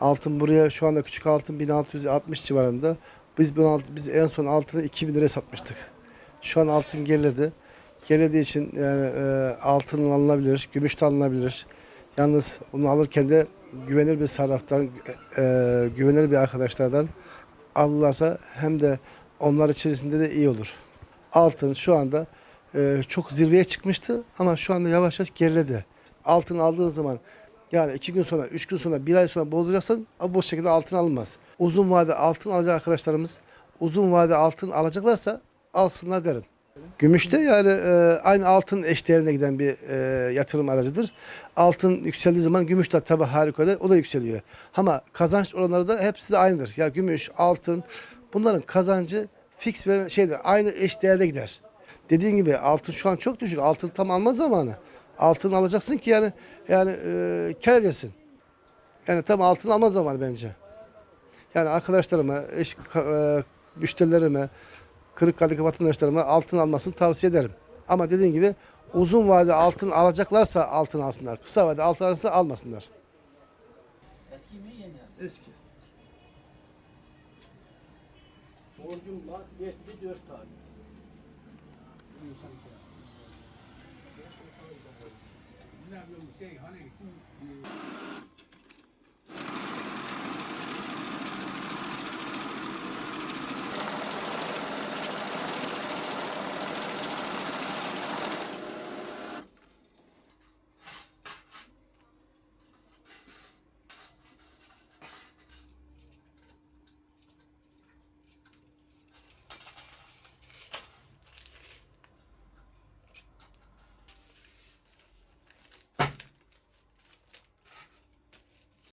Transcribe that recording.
Altın buraya şu anda küçük altın 1660 civarında. Biz bunu alt- biz en son altını 2000 liraya satmıştık. Şu an altın geriledi. Gerilediği için yani, e, altın alınabilir, gümüş de alınabilir. Yalnız bunu alırken de güvenilir bir sarraftan, e, güvenilir bir arkadaşlardan alırlarsa hem de onlar içerisinde de iyi olur. Altın şu anda e, çok zirveye çıkmıştı ama şu anda yavaş yavaş geriledi. Altın aldığın zaman yani iki gün sonra, üç gün sonra, bir ay sonra boğulacaksan bu şekilde altın alınmaz. Uzun vade altın alacak arkadaşlarımız uzun vade altın alacaklarsa alsınlar derim. Gümüş de yani e, aynı altın eşdeğerine giden bir e, yatırım aracıdır. Altın yükseldiği zaman gümüş de tabii harikulade o da yükseliyor. Ama kazanç oranları da hepsi de aynıdır. Ya gümüş, altın bunların kazancı fix ve şeydir aynı eşdeğerde gider. Dediğim gibi altın şu an çok düşük. Altın tam alma zamanı. Altın alacaksın ki yani yani e, kar edesin. Yani tam altın alma zamanı bence. Yani arkadaşlarıma, eş, e, müşterilerime, Kırıkkale'deki vatandaşlarıma altın almasını tavsiye ederim. Ama dediğim gibi uzun vade altın alacaklarsa altın alsınlar. Kısa vade altın alırsa almasınlar. Eski mi yeni? Eski. Borcum var 74 tane. 用の繊維跳ね、う